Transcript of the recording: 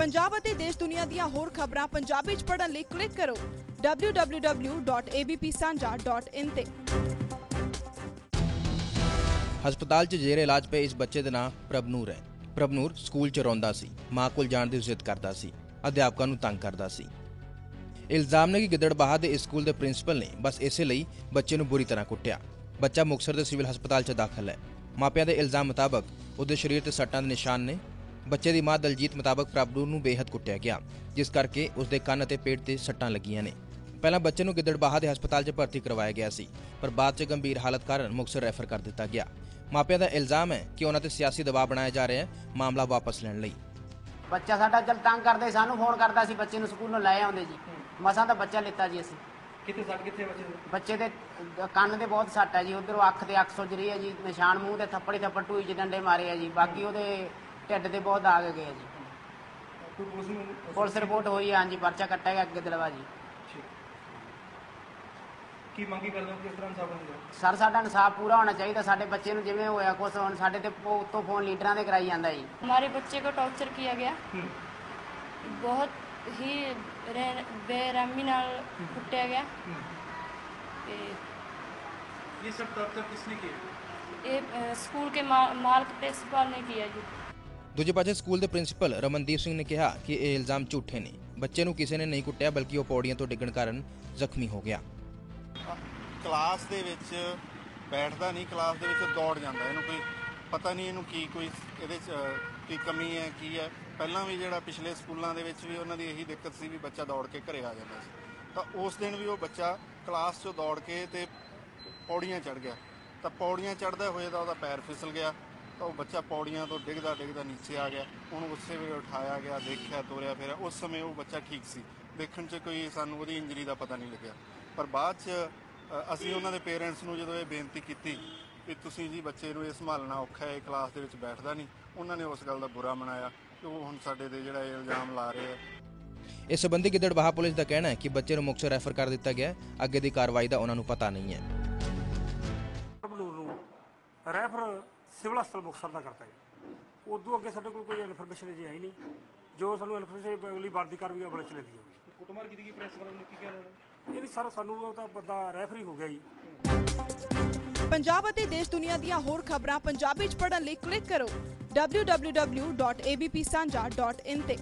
ਪੰਜਾਬ ਅਤੇ ਦੇਸ਼ ਦੁਨੀਆ ਦੀਆਂ ਹੋਰ ਖਬਰਾਂ ਪੰਜਾਬੀ ਚ ਪੜ੍ਹਨ ਲਈ ਕਲਿੱਕ ਕਰੋ www.abpsanja.in ਤੇ। ਹਸਪਤਾਲ 'ਚ ਜੇਰੇ ਇਲਾਜ ਪਏ ਇਸ ਬੱਚੇ ਦਾ ਨਾਮ ਪ੍ਰਭਨੂਰ ਹੈ। ਪ੍ਰਭਨੂਰ ਸਕੂਲ 'ਚ ਰੋਂਦਾ ਸੀ। ਮਾਂ ਕੋਲ ਜਾਣ ਦੀ ਜ਼ਿੱਦ ਕਰਦਾ ਸੀ। ਅਧਿਆਪਕਾਂ ਨੂੰ ਤੰਗ ਕਰਦਾ ਸੀ। ਇਲਜ਼ਾਮ ਨੇ ਕਿ ਗਿੱਦੜਬਾਹਾ ਦੇ ਇਸ ਸਕੂਲ ਦੇ ਪ੍ਰਿੰਸੀਪਲ ਨੇ ਬਸ ਇਸੇ ਲਈ ਬੱਚੇ ਨੂੰ ਬੁਰੀ ਤਰ੍ਹਾਂ ਕੁੱਟਿਆ। ਬੱਚਾ ਮੁਕਤਸਰ ਦੇ ਸਿਵਲ ਹਸਪਤਾਲ 'ਚ ਦਾਖਲ ਹੈ। ਮਾਪਿਆਂ ਦੇ ਇਲਜ਼ਾਮ ਮੁਤਾਬਕ ਉਹਦੇ ਸਰੀਰ ਤੇ ਸੱਟਾਂ ਦੇ ਨਿਸ਼ਾਨ ਨੇ ਬੱਚੇ ਦੀ ਮਾਂ ਦਲਜੀਤ ਮੁਤਾਬਕ ਪ੍ਰਭਨੂਰ ਨੂੰ ਬੇਹੱਦ ਕੁੱਟਿਆ ਗਿਆ ਜਿਸ ਕਰਕੇ ਉਸਦੇ ਕੰਨ ਅਤੇ ਪੇਟ ਤੇ ਸੱਟਾਂ ਲੱਗੀਆਂ ਨੇ। ਪਹਿਲਾਂ ਬੱਚੇ ਨੂੰ ਗਿੱਦੜਬਾਹਾ ਦੇ ਹਸਪਤਾਲ 'ਚ ਭਰਤੀ ਕਰਵਾਇਆ ਗਿਆ ਸੀ ਪਰ ਬਾਅਦ 'ਚ ਗੰਭੀਰ ਹਾਲਤ ਕਾਰਨ ਮੁਕਤਸਰ ਰੈਫਰ ਕਰ ਦਿੱਤਾ ਗਿਆ। ਮਾਪਿਆਂ ਦਾ ਇਲਜ਼ਾਮ ਹੈ ਕਿ ਉਹਨਾਂ ਤੇ ਸਿਆਸੀ ਦਬਾਅ ਬਣਾਇਆ ਜਾ ਰਿਹਾ ਹੈ ਮਾਮਲਾ ਵਾਪਸ ਲੈਣ ਲਈ। ਬੱਚਾ ਸਾਡਾ ਚਲ ਤੰਗ ਕਰਦੇ ਸਾਨੂੰ ਫੋਨ ਕਰਦਾ ਸੀ ਬੱਚੇ ਨੂੰ ਸਕੂਲੋਂ ਲੈ ਆਉਂਦੇ ਜੀ। ਮਸਾਂ ਤਾਂ ਬੱਚਾ ਲਿੱਤਾ ਜੀ ਅਸੀਂ। ਕਿੱਥੇ ਸੱਟ ਕਿੱਥੇ ਬੱਚੇ ਦੇ? ਬੱਚੇ ਦੇ ਕੰਨ ਦੇ ਬਹੁਤ ਸੱਟ ਹੈ ਜੀ ਉਧਰੋਂ ਅੱਖ ਤੇ ਅੱਖ ਸੁੱਜ ਰਹੀ ਹੈ ਜੀ ਨਿਸ਼ਾਨ ਮੂੰਹ ਤੇ ਥੱਪੜੀ ਥੱਪੜ ਟੂਈ ਚ ਡੰਡੇ ਮਾਰੇ ਆ ਜੀ ਬਾਕੀ ਉਹਦੇ ਢਿੱਡ ਤੇ ਬਹੁਤ ਦਾਗ ਗਏ ਆ ਜੀ ਕੋਈ ਪੁਲਿਸ ਨੂੰ ਪੁਲਿਸ ਰਿਪੋਰਟ ਹੋਈ ਹੈ ਹਾਂਜੀ ਪਰਚਾ ਕੱਟਿਆ ਗਿਆ ਅੱਗੇ ਦਲਵਾ ਜੀ ਠੀਕ। ਕੀ ਮੰਗੀ ਕਰਦੇ ਹੋ ਕਿਸ ਤਰ੍ਹਾਂ ਇਨਸਾਫ ਹੁੰਦਾ ਸਰ ਸਾਡਾ ਇਨਸਾਫ ਪੂਰਾ ਹੋਣਾ ਚਾਹੀਦਾ ਸਾਡੇ ਬੱਚੇ ਨੂੰ ਜਿਵੇਂ ਹੋਇਆ ਕੁਛ ਹੁਣ ਸਾਡੇ ਤੇ ਪੋ- ਉੱਤੋਂ ਫੋਨ ਲੀਡਰਾਂ ਦੇ ਕਰਾਈ ਜਾਂਦਾ ਜੀ हमारे बच्चे को टॉर्चर किया गया ਹੂੰ बहुत ही रे- बेरहमी ਨਾਲ ਕੁੱਟਿਆ ਗਿਆ ਹੂੰ ਤੇ ਇਹ ਸਭ ਟੌਰਚਰ ਕਿਸਨੇ ਕੀਤਾ ਇਹ ਅ, ਸਕੂਲ ਕੇ मा- मालिक प्रिंसिपल ने किया जी ਦੂਜੇ ਪਾਸੇ ਸਕੂਲ ਦੇ ਪ੍ਰਿੰਸੀਪਲ ਰਮਨਦੀਪ ਸਿੰਘ ਨੇ ਕਿਹਾ ਕਿ ਇਹ ਇਲਜ਼ਾਮ ਝੂਠੇ ਨੇ। ਬੱਚੇ ਨੂੰ ਕਿਸੇ ਨੇ ਨਹੀਂ ਕੁੱਟਿਆ, ਬਲਕਿ ਉਹ ਪੌੜੀਆਂ ਤੋਂ ਡਿੱਗਣ ਕਾਰਨ ਜ਼ਖਮੀ ਹੋ ਗਿਆ। ਕਲਾਸ ਦੇ ਵਿੱਚ ਬੈਠਦਾ ਨਹੀਂ, ਕਲਾਸ ਦੇ ਵਿੱਚ ਦੌੜ ਜਾਂਦਾ। ਇਹਨੂੰ ਕੋਈ ਪਤਾ ਨਹੀਂ ਇਹਨੂੰ ਕੀ ਕੋਈ ਇਹਦੇ ਚ ਕੀ ਕਮੀ ਹੈ, ਕੀ ਹੈ। ਪਹਿਲਾਂ ਵੀ ਜਿਹੜਾ ਪਿਛਲੇ ਸਕੂਲਾਂ ਦੇ ਵਿੱਚ ਵੀ ਉਹਨਾਂ ਦੀ ਇਹੀ ਦਿੱਕਤ ਸੀ ਵੀ ਬੱਚਾ ਦੌੜ ਕੇ ਘਰੇ ਆ ਜਾਂਦਾ ਸੀ। ਤਾਂ ਉਸ ਦਿਨ ਵੀ ਉਹ ਬੱਚਾ ਕਲਾਸ 'ਚੋਂ ਦੌੜ ਕੇ ਤੇ ਪੌੜੀਆਂ ਚੜ ਗਿਆ। ਤਾਂ ਪੌੜੀਆਂ ਚੜਦਾ ਹੋਏ ਤਾਂ ਉਹਦਾ ਪੈਰ ਫਿਸਲ ਗਿਆ। ਤਾਂ ਉਹ ਬੱਚਾ ਪੌੜੀਆਂ ਤੋਂ ਡਿੱਗਦਾ ਡਿੱਗਦਾ ਨੀਚੇ ਆ ਗਿਆ। ਉਹਨੂੰ ਉਸੇ ਵੇਲੇ ਉਠਾਇਆ ਗਿਆ ਦੇਖਿਆ ਤੋਰਿਆ ਫਿਰ ਉਸ ਸਮੇਂ ਉਹ ਬੱਚਾ ਠੀਕ ਸੀ। ਦੇਖਣ 'ਚ ਕੋਈ ਸਾਨੂੰ ਉਹਦੀ ਇੰਜਰੀ ਦਾ ਪਤਾ ਨਹੀਂ ਲੱਗਿਆ। ਪਰ ਬਾਅਦ 'ਚ ਅਸੀਂ ਉਹਨਾਂ ਦੇ ਪੇਰੈਂਟਸ ਨੂੰ ਜਦੋਂ ਇਹ ਬੇਨਤੀ ਕੀਤੀ ਕਿ ਤੁਸੀਂ ਜੀ ਬੱਚੇ ਨੂੰ ਇਹ ਸੰਭਾਲਣਾ ਔਖਾ ਹੈ ਇਹ ਕਲਾਸ ਦੇ ਵਿੱਚ ਬੈਠਦਾ ਨਹੀਂ ਉਹਨਾਂ ਨੇ ਉਸ ਗੱਲ ਦਾ ਬੁਰਾ ਮਨਾਇਆ ਕਿ ਉਹ ਹੁਣ ਸਾਡੇ ਤੇ ਜਿਹੜਾ ਇਹ ਇਲਜ਼ਾਮ ਲਾ ਰਹੇ ਆ। ਇਸ ਸੰਬੰਧੀ ਗਿੱਦੜਬਾਹਾ ਪੁਲਿਸ ਦਾ ਕਹਿਣਾ ਹੈ ਕਿ ਬੱਚੇ ਨੂੰ ਮੁਕਤਸਰ ਰੈਫਰ ਕਰ ਦਿੱਤਾ ਗਿਆ। ਅੱਗੇ ਦੀ ਕਾਰਵਾਈ ਦਾ ਉਹਨਾਂ ਨੂੰ ਪਤਾ ਨਹੀਂ ਹੈ। ਰੈਫਰ ਸਿਵਲ ਹਸਪਤਾਲ ਮੁਕਤਸਰ ਦਾ ਕਰਤਾ ਹੈ ਉਦੋਂ ਅੱਗੇ ਸਾਡੇ ਕੋਲ ਕੋਈ ਇਨਫੋਰਮੇਸ਼ਨ ਜੀ ਆਈ ਨਹੀਂ। ਜੋ ਸਾਨੂੰ ਇਨਫੋਰਮੇਸ਼ਨ ਅਗਲੀ ਵਾਰ ਦੀ ਕਾਰਵਾਈ ਅਮਲ ਚ ਲੈਂਦੀ ਹੋਗੀ ਕੁੱਟਮਾਰ ਕੀਤੀ ਗਈ ਪ੍ਰੈਸ ਵਾਲਿਆਂ ਨੇ ਕੀ ਕਹਿ ਰਹੇ ਨੇ? ਇਹ ਵੀ ਸਰ ਸਾਨੂੰ ਉਹ ਤਾਂ ਬੰਦਾ ਰੈਫਰੀ ਹੋ ਗਿਆ ਜੀ। ਪੰਜਾਬ ਅਤੇ ਦੇਸ਼ ਦੁਨੀਆ ਦੀਆਂ ਹੋਰ ਖਬਰਾਂ ਪੰਜਾਬੀ ਚ ਪੜ੍ਹਨ ਲਈ ਕਲਿੱਕ ਕਰੋ। www.abpsanja.in ਤੇ।